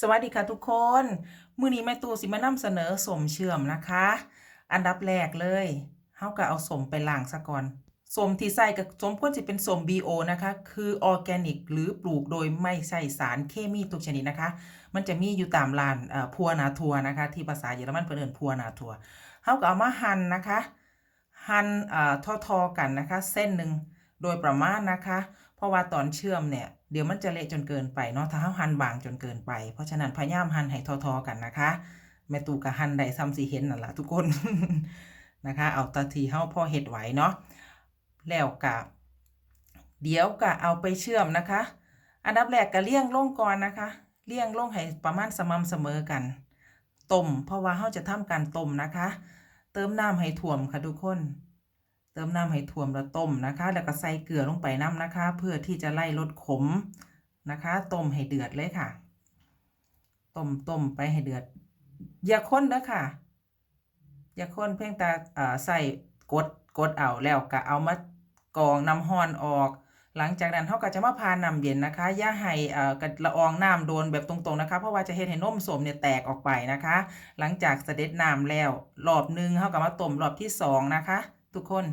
สวัสดีค่ะทุกคน มื้อนี้แม่ตูสิมานำเสนอสมเชื่อมนะคะ อันดับแรกเลยเฮาก็เอาสมไปล้างซะก่อนสมที่ใส่ก็สมควรสิเป็นสม BO นะคะ คือออร์แกนิก หรือปลูกโดยไม่ใส่สารเคมีทุกชนิดนะคะ มันจะมีอยู่ตามร้านเอ่อพัวนาทัวนะคะ ที่ภาษาเยอรมันเพิ่นเอิ้นพัวนาทัวเฮาก็เอามาหั่นนะคะ หั่นอ่าทอๆกันนะคะ เส้นหนึ่ง โดยประมาณนะคะ เพราะว่าตอนเชื่อมเนี่ยเดี๋ยวมันจะเละจนเกินไปเนาะถ้าเฮาหั่นบางจนเกินไป เพราะฉะนั้นพยายามหั่นให้ทอๆกันนะคะ แม่ตู่ก็หั่นได้ซ้ำสิเห็นนั่นล่ะทุกคนนะคะ เอาตาทีเฮาพอเฮ็ดไหวเนาะแล้วก็เดี๋ยวก็เอาไปเชื่อมนะคะ อันดับแรกก็เลี่ยงลงก่อนนะคะ เลี่ยงลงให้ประมาณสม่ำเสมอกัน ต้ม เพราะว่าเฮาจะทำการต้มนะคะ เติมน้ำให้ท่วมค่ะทุกคน ติมน้ำให้ท่วมแล้วต้มนะคะ แล้วก็ใส่เกลือลงไปน้ำนะคะ เพื่อที่จะไล่ลดขมนะคะต้มให้เดือดเลยค่ะต้มต้มไปให้เดือด อย่าข้นเด้อค่ะ อย่าข้นเพียงแต่ใส่กดกดเอาแล้วก็เอามากรองน้ำร้อนออก หลังจากนั้นเขาก็จะมาพาน้ำเย็นนะคะ อย่าให้เอ่อกระละอองน้ำโดนแบบตรงๆนะคะ เพราะว่าจะเฮ็ดให้นมสมเนี่ยแตกออกไปนะคะ หลังจากเสด็จน้ำแล้วรอบหนึ่งเขาก็มาต้มรอบที่สองนะคะ ทุกคน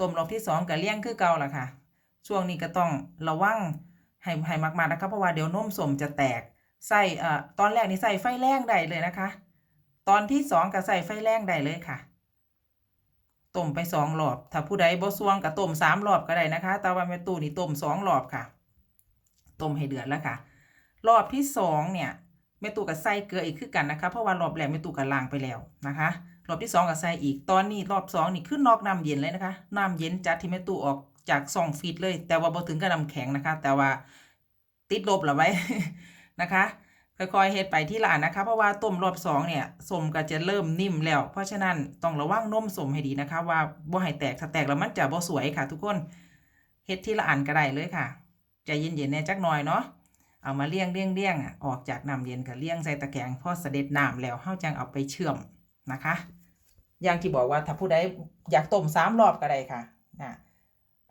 ต้มรอบที่สองก็เลี้ยงคือเก่าล่ะค่ะ ช่วงนี้ก็ต้องระวังให้ให้มากๆนะคะเพราะว่าเดี๋ยวนมสมจะแตกใส่เอ่อตอนแรกนี่ใส่ไฟแรงได้เลยนะคะ ตอนที่สองก็ใส่ไฟแรงได้เลยค่ะต้มไปสองรอบ ถ้าผู้ใดบ่สวงก็ต้มสามรอบก็ได้นะคะแต่ว่าแม่ตูนี่ต้มสองรอบค่ะต้มให้เดือดแล้วค่ะ รอบที่สองเนี่ยแม่ตู้ก็ใส่เกลืออีกคือกันนะคะ เพราะว่ารอบแรกแม่ตู้ก็ล้างไปแล้วนะคะ รอบที่สองก็ใส่อีก ตอนนี้รอบสองนี่ขึ้นนอกน้ำเย็นเลยนะคะ น้ำเย็นจัดที่แม่ตู้ออกจากซองฟีดเลย แต่ว่าบ่ถึงกับน้ำแข็งนะคะ แต่ว่าติดลบละไว้นะคะค่อยๆเฮ็ดไปที่ละอันนะคะ เพราะว่าต้มรอบสองเนี่ยสมก็จะเริ่มนิ่มแล้ว เพราะฉะนั้นต้องระวังนมสมให้ดีนะคะ ว่าบ่ให้แตกถ้าแตกแล้วมันจะบ่สวยค่ะ ทุกคนเฮ็ดที่ละอันก็ได้เลยค่ะใจเย็นๆแน่จักหน่อยเนาะเอามาเลี้ยงเลี้ยงเลี้ยงออกจากน้ำเย็นก็เลี้ยงใส่ตะแกรงพอเสด็จน้ำแล้วเฮาจังเอาไปเชื่อมนะคะ อย่างที่บอกว่าถ้าผู้ใดอยากต้มสามรอบก็ได้ค่ะอะ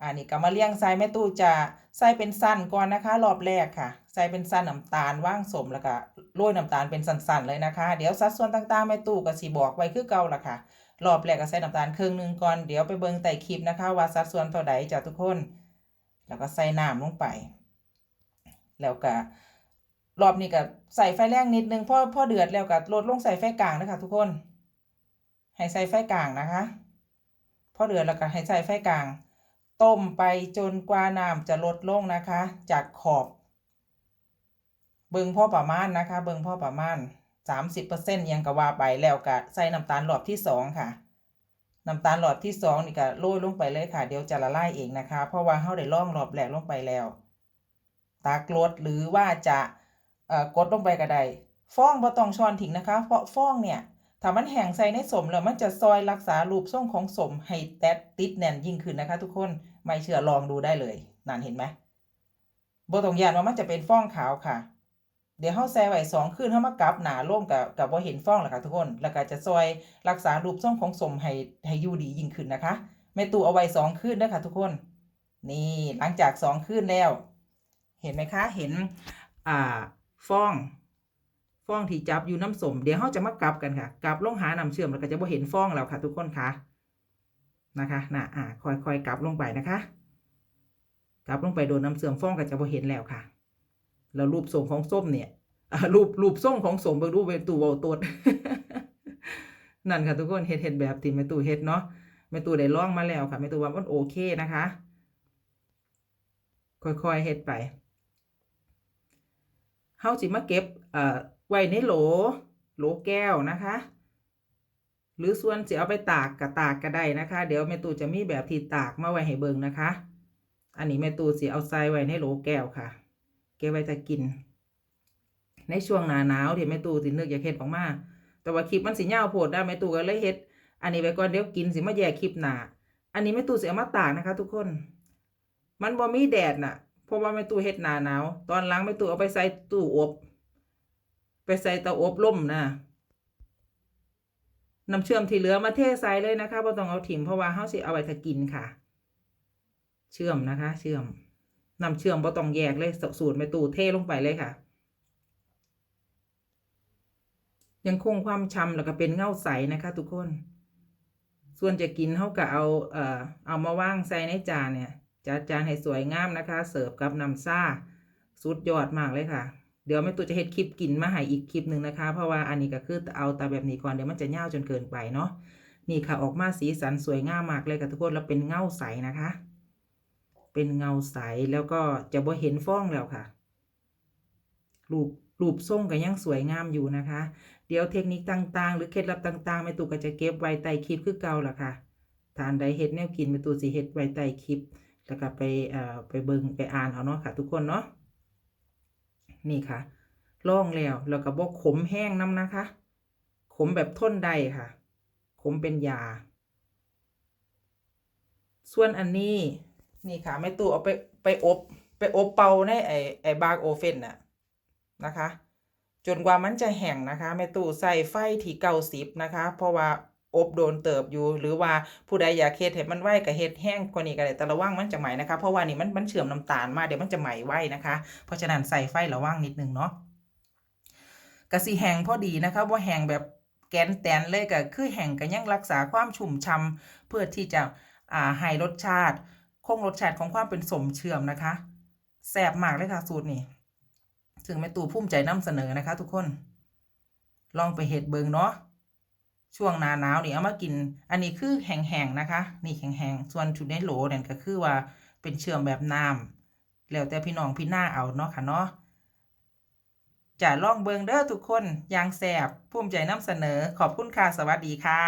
อันนี้ก็มาเลี้ยงใส่แม่ตู้จะใส่เป็นสั้นก่อนนะคะ รอบแรกค่ะใส่เป็นสั้นน้ำตาลว่างสมแล้วก็โรยน้ำตาลเป็นสั้นๆเลยนะคะ เดี๋ยวสัดส่วนต่างๆแม่ตู้ก็สิบอกไว้คือเก่าละค่ะ รอบแรกก็ใส่น้ำตาลครึ่งหนึงก่อนเดี๋ยวไปเบิ่งใต้คลิปนะคะ ว่าสัดส่วนเท่าใดจ้ะทุกคน แล้วก็ใส่น้ำลงไป แล้วก็รอบนี้ก็ใส่ไฟแรงนิดนึงพอพอเดือดแล้วก็ลดลงใส่ไฟกลางนะคะทุกคน ให้ใส่ไฟกลางนะคะพอเดือดแล้วก็ให้ใส่ไฟกลาง ต้มไปจนกว่าน้ำจะลดลงนะคะ จากขอบ เบิ่งพ่อประมาณนะคะ เบิ่งพ่อประมาณสามสิบเปอร์เซ็นต์ยังก็ว่าไปแล้วก็ใส่น้ำตาลหลอดที่สองค่ะน้ำตาลหลอดที่สองนี่ก็โรยลงไปเลยค่ะ เดี๋ยวจะละลายเองนะคะ เพราะว่าเฮาได้ล่องรอบแรกลงไปแล้วตากรดหรือว่าจะเอ่อกดลงไปก็ได้ฟองบ่ต้องช้อนทิ้งนะคะ เพราะฟองเนี่ย ถ้ามันแห้งใส่ในสมแล้วมันจะซอยรักษารูปทรงของสมให้แตดติดแน่นยิ่งขึ้นนะคะ ทุกคนไม่เชื่อลองดูได้เลยนั่นเห็นไหมบ่ต้องยานว่ามันจะเป็นฟองขาวค่ะ เดี๋ยวเฮาแซ่ไว้สองคืนเฮามากลับหนาร่วมกับกับบ่เห็นฟองแล้วค่ะทุกคน แล้วก็จะซอยรักษารูปทรงของสมให้ให้อยู่ดียิ่งขึ้นนะคะแม่ตู่เอาไว้สองคืนด้อค่ะทุกคน นี่หลังจากสองคืนแล้ว เห็นไหมคะเห็นอ่าฟอง ฟองที่จับอยู่น้ำสมเดี๋ยวเราจะมากลับกันค่ะกลับลงหาน้ำเชื่อมแล้วก็จะบ่เห็นฟองแล้วค่ะ ทุกคนค่ะนะคะนะอ่าค่อยๆกลับลงไปนะคะ กลับลงไปโดนน้ำเสื่อมฟองก็จะบ่เห็นแล้วค่ะ แล้วรูปทรงของส้มเนี่ยรูปรูปทรงของสมเบิ่งดูเป็นตู่เว้าตดนั่นค่ะทุกคนเฮ็ดเฮ็ดแบบที่แม่ตู่เฮ็ดเนาะแม่ตู่ได้ล่องมาแล้วค่ะแม่ตู่ว่ามันโอเคนะคะ ค่อยๆเฮ็ดไปเฮาสิมาเก็บเอ่อ ไว้ในโหล โหลแก้วนะคะ หรือส่วนสิเอาไปตากก็ตากก็ได้นะคะ เดี๋ยวแม่ตู่จะมีแบบที่ตากมาไว้ให้เบิ่งนะคะ อันนี้แม่ตู่สิเอาใส่ไว้ในโหลแก้วค่ะ เก็บไว้จะกิน ในช่วงหนาหนาวที่แม่ตู่สินึกอยากเฮ็ดออกมาแต่ว่าคลิปมันสิยาโพดได้แม่ตู่ก็เลยเฮ็ด อันนี้ไว้ก่อนเดี๋ยวกินสิมาแยกคลิปหนาอันนี้แม่ตู่สิเอามาตากนะคะ ทุกคน มันบ่มีแดดน่ะเพราะว่าแม่ตู้เฮ็ดหนาหนาวตอนหลังแม่ตู้เอาไปใส่ตู้อบ ใส่เตาอบลมนะน้ำเชื่อมที่เหลือมาเทใส่เลยนะคะบ่ต้องเอาถิ่มเพราะว่าเฮาสิเอาไว้ถ้ากินค่ะ เชื่อมนะคะ เชื่อมน้ำเชื่อมบ่ต้องแยกเลยสูตรแม่ตู้เทลงไปเลยค่ะ ยังคงความฉ่ำแล้วก็เป็นเงาใสนะคะ ทุกคน ส่วนจะกินเฮาก็เอาเอ่อเอามาวางใส่ในจานเนี่ยจัดจานให้สวยงามนะคะ เสิร์ฟกับน้ำซ่าสุดยอดมากเลยค่ะ เดี๋ยวแม่ตู่จะเฮ็ดคลิปกินมาให้อีกคลิปหนึ่งนะคะ เพราะว่าอันนี้ก็คือเอาต่แบบนี้ก่อนเดี๋ยวมันจะยาจนเกินไปเนาะนี่ค่ะออกมาสีสันสวยงามมากเลยค่ะทุกคนแล้วเป็นเงาใสนะคะ เป็นเงาใสแล้วก็จะบ่เห็นฟองแล้วค่ะรูปรูปทรงก็ยังสวยงามอยู่นะคะ เดี๋ยวเทคนิคต่างๆ หรือเคล็ดลับต่างๆแม่ตู่ก็จะเก็บไว้ใต้คลิปคือเก่าล่ะค่ะทานใดเฮ็ดแนวกินแม่ตู่สิเฮ็ดไว้ใต้คลิปแล้วก็ไปเอ่อไปเบิ่งไปอ่านเอาเนาะค่ะ ทุกคนเนาะ นี่ค่ะล่องแล้วแล้วก็บ่ขมแห้งน้ำนะคะ ขมแบบทนได้ค่ะ ขมเป็นยา ส่วนอันนี้นี่ค่ะแม่ตู่เอาไปไปอบไปอบเป่าในไอไอบาร์โอเฟนน่ะนะคะ จนกว่ามันจะแห้งนะคะแม่ตู่ใส่ไฟที่เก้าสิบนะคะ เพราะว่า อบโดนเติบอยู่ หรือว่าผู้ใดอยากเฮ็ดให้มันไหวก็เฮ็ดแห้งกว่านี้ก็ได้แต่ระวังมันจะไหม้นะคะ เพราะว่านี่มันมันเชื่อมน้ำตาลมาเดี๋ยวมันจะไหม้ไวนะคะ เพราะฉะนั้นใส่ไฟระวังนิดนึงเนาะกะสิแห้งพอดีนะคะว่าแห้งแบบแกนแตนเลยก็คือแห้งก็ยังรักษาความชุ่มช่ำเพื่อที่จะอ่าให้รสชาติ คงรสชาติของความเป็นสมเชื่อมนะคะแซ่บมากเลยค่ะสูตรนี้ถึงแม่ตู่ภูมิใจนำเสนอนะคะ ทุกคน ลองไปเฮ็ดเบิงเนาะ ช่วงหนาหนาวนี่เอามากิน อันนี้คือแห้งๆนะคะ นี่แห้งๆส่วนชุดในโหลเนี่ยก็คือว่าเป็นเชื่อมแบบน้ำแล้วแต่พี่น้องพี่หน้าเอาเนาะค่ะเนาะจะลองเบิงเด้อทุกคนอย่างแสบภูมิใจนำเสนอขอบคุณค่ะสวัสดีค่ะ